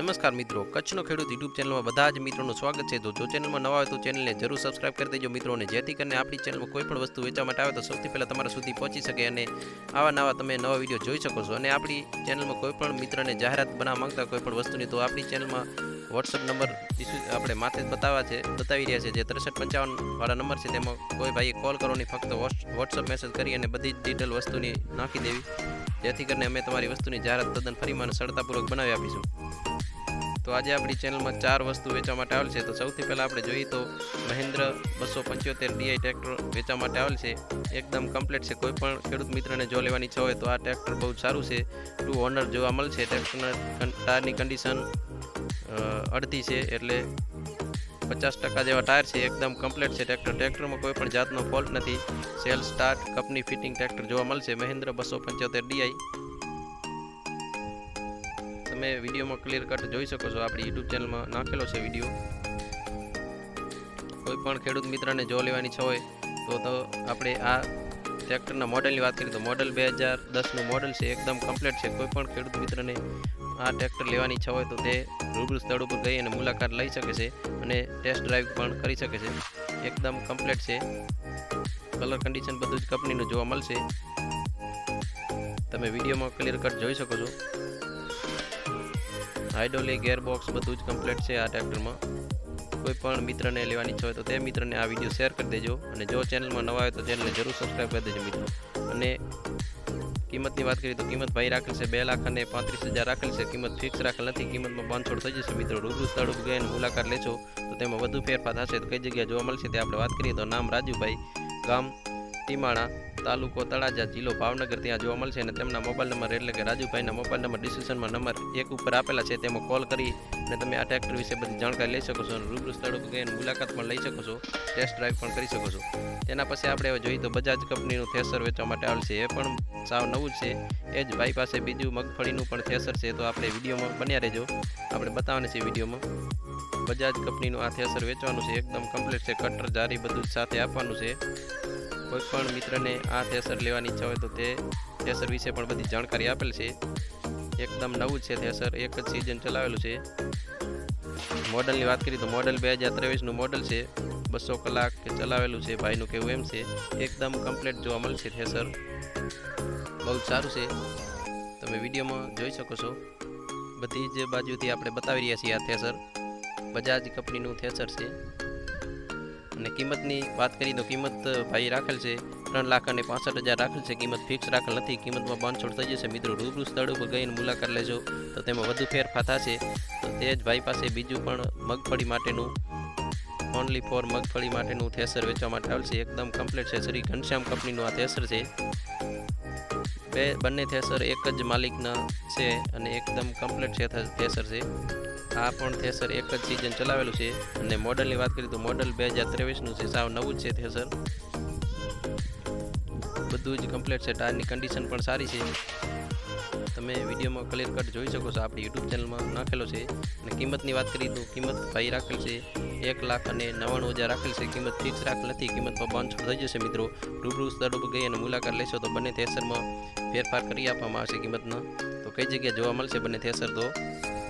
નમસ્કાર મિત્રો, કચ્છનો ખેડૂત યુટ્યુબ ચેનલમાં બધા જ મિત્રોનું સ્વાગત છે. તો જો ચેનલમાં નવા હોય તો ચેનલને જરૂર સબસ્ક્રાઇબ કરી દેજો મિત્રોને જેથી કરીને આપણી ચેનલમાં કોઈ પણ વસ્તુ વેચવા માટે આવે તો સૌથી પહેલાં તમારા સુધી પહોંચી શકે અને આવા નવા તમે નવા વીડિયો જોઈ શકો છો. અને આપણી ચેનલમાં કોઈ પણ મિત્રને જાહેરાત બનાવવા માંગતા કોઈ પણ વસ્તુની, તો આપણી ચેનલમાં વોટ્સઅપ નંબર આપણે માથે જ બતાવવા છે, બતાવી રહ્યા છે. જે ત્રેસઠ પંચાવન વાળા નંબર છે, તેમાં કોઈ ભાઈએ કોલ કરવાની ફક્ત વોટ્સઅપ મેસેજ કરી અને બધી જ ડિટેલ વસ્તુની નાખી દેવી. જેથી કરીને અમે તમારી વસ્તુની જાહેરાત તદ્દન ફરીમાં સરળતાપૂર્વક બનાવી આપીશું. તો આજે આપણી ચેનલમાં ચાર વસ્તુ વેચવા માટે આવેલ છે. તો સૌથી પહેલાં આપણે જોઈએ તો મહેન્દ્ર બસો પંચોતેર ડીઆઈ ટ્રેક્ટર વેચવા માટે આવેલ છે. એકદમ કમ્પ્લીટ છે. કોઈ પણ ખેડૂત મિત્રને જો લેવાની ઈચ્છા હોય તો આ ટ્રેક્ટર બહુ સારું છે. ટુ ઓનર જોવા મળશે ટ્રેક્ટરના ટાયરની કન્ડિશન અડધી છે એટલે પચાસ ટકા જેવા ટાયર છે. એકદમ કમ્પ્લીટ છે ટ્રેક્ટર. ટ્રેક્ટરમાં કોઈ પણ જાતનો ફોલ્ટ નથી. સેલ સ્ટાર્ટ કપની ફિટિંગ ટ્રેક્ટર જોવા મળશે મહેન્દ્ર બસો પંચોતેર ડીઆઈ તમે વિડીયોમાં ક્લિયર કટ જોઈ શકો છો. આપણી યુટ્યુબ ચેનલમાં નાખેલો છે વીડિયો કોઈ પણ ખેડૂત મિત્રને જો લેવાની ઈચ્છા હોય, તો તો આપણે આ ટ્રેક્ટરના મોડલની વાત કરીએ તો મોડલ બે હજાર દસનું મોડલ છે, એકદમ કમ્પ્લીટ છે. કોઈ પણ ખેડૂત મિત્રને આ ટ્રેક્ટર લેવાની ઈચ્છા હોય, તો તે રૂબરૂ સ્થળ ઉપર ગઈ અને મુલાકાત લઈ શકે છે અને ટેસ્ટ ડ્રાઈવ પણ કરી શકે છે. એકદમ કમ્પ્લીટ છે. કલર કન્ડિશન બધું જ કંપનીનું જોવા મળશે. તમે વિડીયોમાં ક્લિયર કટ જોઈ શકો છો. હાઇડોલી ગેરબોક્સ બધું જ કમ્પ્લીટ છે આ ટ્રેક્ટરમાં કોઈ પણ મિત્રને લેવાની ઈચ્છા હોય તો તે મિત્રને આ વીડિયો શેર કરી દેજો અને જો ચેનલમાં નવા હોય તો ચેનલને જરૂર સબસ્ક્રાઈબ કરી દેજો મિત્રો. અને કિંમતની વાત કરીએ તો કિંમત ભાઈ રાખેલ છે બે લાખ અને પાંત્રીસ હજાર રાખેલ છે. કિંમત ફિક્સ રાખેલ નથી, કિંમતમાં બાંધછોડ થઈ જશે. મિત્રો રૂબરૂ સ્થળ ઉપર ગઈને મુલાકાત લેશો તો તેમાં વધુ ફેરફાર થશે. તો કઈ જગ્યાએ જોવા મળશે તે આપણે વાત કરીએ. તો નામ રાજુભાઈ, ગામ ટીમાણા તાલુકો તળાજા જિલ્લો ભાવનગર ત્યાં જોવા મળશે અને તેમના મોબાઈલ નંબર એટલે કે રાજુભાઈના મોબાઈલ નંબર ડિસ્ક્રિપ્શનમાં નંબર એક ઉપર આપેલા છે, તેમાં કોલ કરી અને તમે આ ટ્રેક્ટર વિશે બધી જાણકારી લઈ શકો છો અને રૂબરૂ સ્થળ ઉપર ગઈને મુલાકાત પણ લઈ શકો છો ટેસ્ટ ડ્રાઈવ પણ કરી શકો છો. તેના પછી આપણે હવે જોઈએ તો બજાજ કંપનીનું થેસર વેચવા માટે આવેલ છે એ પણ સાવ નવું જ છે. એ જ ભાઈ પાસે બીજું મગફળીનું પણ થેસર છે, તો આપણે વિડીયોમાં બન્યા રહેજો. આપણે બતાવવાની છે વિડીયોમાં. બજાજ કંપનીનું આ થેસર વેચવાનું છે, એકદમ કમ્પ્લીટ છે કટર જારી બધું સાથે આપવાનું છે. કોઈ પણ મિત્રને આ થેસર લેવાની ઈચ્છા હોય તો તે થેસર વિશે પણ બધી જાણકારી આપેલ છે. એકદમ નવું છે થેસર, એક જ સિઝન ચલાવેલું છે. મોડલની વાત કરીએ તો મોડલ બે હજાર ત્રેવીસનું મોડલ છે. બસો કલાક ચલાવેલું છે, ભાઈનું કેવું એમ છે. એકદમ કમ્પ્લીટ જોવા મળશે થેસર. બહુ જ સારું છે. તમે વિડીયોમાં જોઈ શકો છો. બધી જ બાજુથી આપણે બતાવી રહ્યા છીએ આ થેસર. બજાજ કંપનીનું થેસર છે. અને કિંમતની વાત કરીએ તો કિંમત ભાઈ રાખેલ છે. ત્રણ લાખ અને પાસઠ હજાર રાખેલ છે. કિંમત ફિક્સ રાખેલ નથી. કિંમતમાં બાંધછોડ થઈ જશે. મિત્રો, રૂબરૂ સ્થળ ઉપર ગઈને મુલાકાત લેજો. તો તેમાં વધુ ફેરફાર થશે. તો તે જ ભાઈ પાસે બીજું પણ મગફળી માટેનું ઓનલી ફોર મગફળી માટેનું થેસર વેચવા માટે આવેલ છે. એકદમ કમ્પ્લીટ છે. શ્રી ઘનશ્યામ કંપનીનું આ થેસર છે. બે, બંને થેસર એક જ માલિકના છે અને એકદમ કમ્પ્લીટ છે થેસર છે. આ પણ થેસર એક જ સિઝન ચલાવેલું છે. અને મોડલની વાત કરીએ તો મોડલ બે હજાર ત્રેવીસનું છે, સાવ નવું જ છે થેસર. બધું જ કમ્પ્લીટ છે, ટાયરની કન્ડિશન પણ સારી છે. તમે વિડીયોમાં ક્લિયર કટ જોઈ શકો છો, આપણી યુટ્યુબ ચેનલમાં નાખેલો છે. અને કિંમતની વાત કરીએ તો કિંમત ભાઈ રાખેલ છે, એક લાખ અને નવ્વાણું હજાર રાખેલ છે. કિંમત ફિક્સ રાખેલ નથી કિંમતમાં બાંધછોડ થઈ જશે મિત્રો. રૂબરૂ સ્થળ ઉપર ગઈ અને મુલાકાત લેશો તો બંને થેસરમાં ફેરફાર કરી આપવામાં આવશે કિંમતનો તો કઈ જગ્યાએ જોવા મળશે બંને થેસર તો?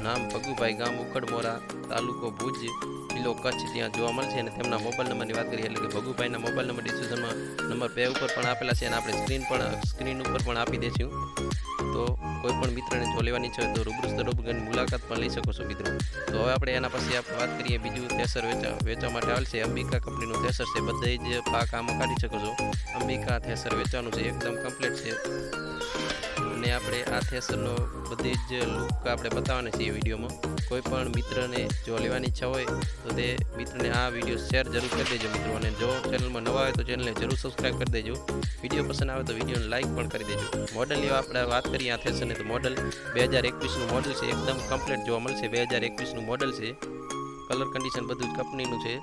નામ ભગુભાઈ ગામ ઉખડમોરા, તાલુકો ભુજ, જિલ્લો કચ્છ ત્યાં જોવા મળશે અને તેમના મોબાઈલ નંબરની વાત કરીએ એટલે કે ભગુભાઈના મોબાઈલ નંબર ડિસ્ક્રિપ્શનમાં નંબર બે ઉપર પણ આપેલા છે અને આપણે સ્ક્રીન પણ, સ્ક્રીન ઉપર પણ આપી દઈશું. તો કોઈ પણ મિત્રને જો લેવાની છે તો રૂબરૂ સ્થળ મુલાકાત પણ લઈ શકો છો મિત્રો. તો હવે આપણે એના પછી આપણે વાત કરીએ બીજું થેસર વેચવા વેચવા માટે છે અંબિકા કંપનીનું થેસર છે. બધે જ પાક આમાં કાઢી શકો છો. અંબિકા થેસર વેચવાનું છે, એકદમ કમ્પ્લીટ છે. અને આપણે આ થેસરનો બધી જ લુક આપણે બતાવવાની છે એ વિડીયોમાં. કોઈ પણ મિત્રને જો લેવાની ઈચ્છા હોય તો તે મિત્રને આ વીડિયો શેર જરૂર કરી દેજો મિત્રો. અને જો ચેનલમાં નવા હોય તો ચેનલને જરૂર સબસ્ક્રાઈબ કરી દેજો. વીડિયો પસંદ આવે તો વિડીયોને લાઇક પણ કરી દેજો. મોડલ એવા આપણે વાત કરીએ આ થેસરને તો મોડલ બે હજાર એકવીસનું મોડલ છે. એકદમ કમ્પ્લીટ જોવા મળશે. બે હજાર એકવીસનું મોડલ છે. કલર કન્ડિશન બધું જ કંપનીનું છે.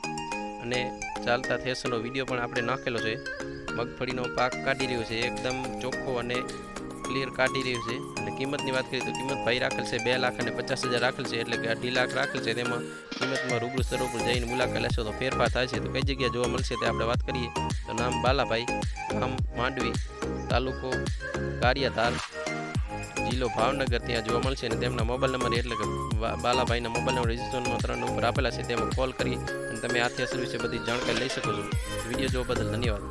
અને ચાલતા થેસનો વીડિયો પણ આપણે નાખેલો છે. મગફળીનો પાક કાઢી રહ્યો છે. એકદમ ચોખ્ખો અને ક્લિયર કાઢી રહ્યું છે. અને કિંમતની વાત કરીએ તો કિંમત ભાઈ રાખેલ છે. બે લાખ અને પચાસ હજાર રાખેલ છે. એટલે કે અઢી લાખ રાખેલ છે. તેમાં કિંમતમાં રૂબરૂ સ્તર ઉપર જઈને મુલાકાત લેશો તો ફેરફાર થાય છે. તો કઈ જગ્યાએ જોવા મળશે તે આપણે વાત કરીએ. તો નામ બાલાભાઈ ગામ માંડવી, તાલુકો ગારિયાધાર જિલ્લો ભાવનગર ત્યાં જોવા મળશે અને તેમના મોબાઈલ નંબર એટલે કે બાલાભાઈના મોબાઈલ નંબર રજિસ્ટરમાં ત્રણ ઉપર આપેલા છે, તેમાં કોલ કરી અને તમે આથી સર્વિસે બધી જાણકારી લઈ શકો છો. વીડિયો જોવા બદલ ધન્યવાદ.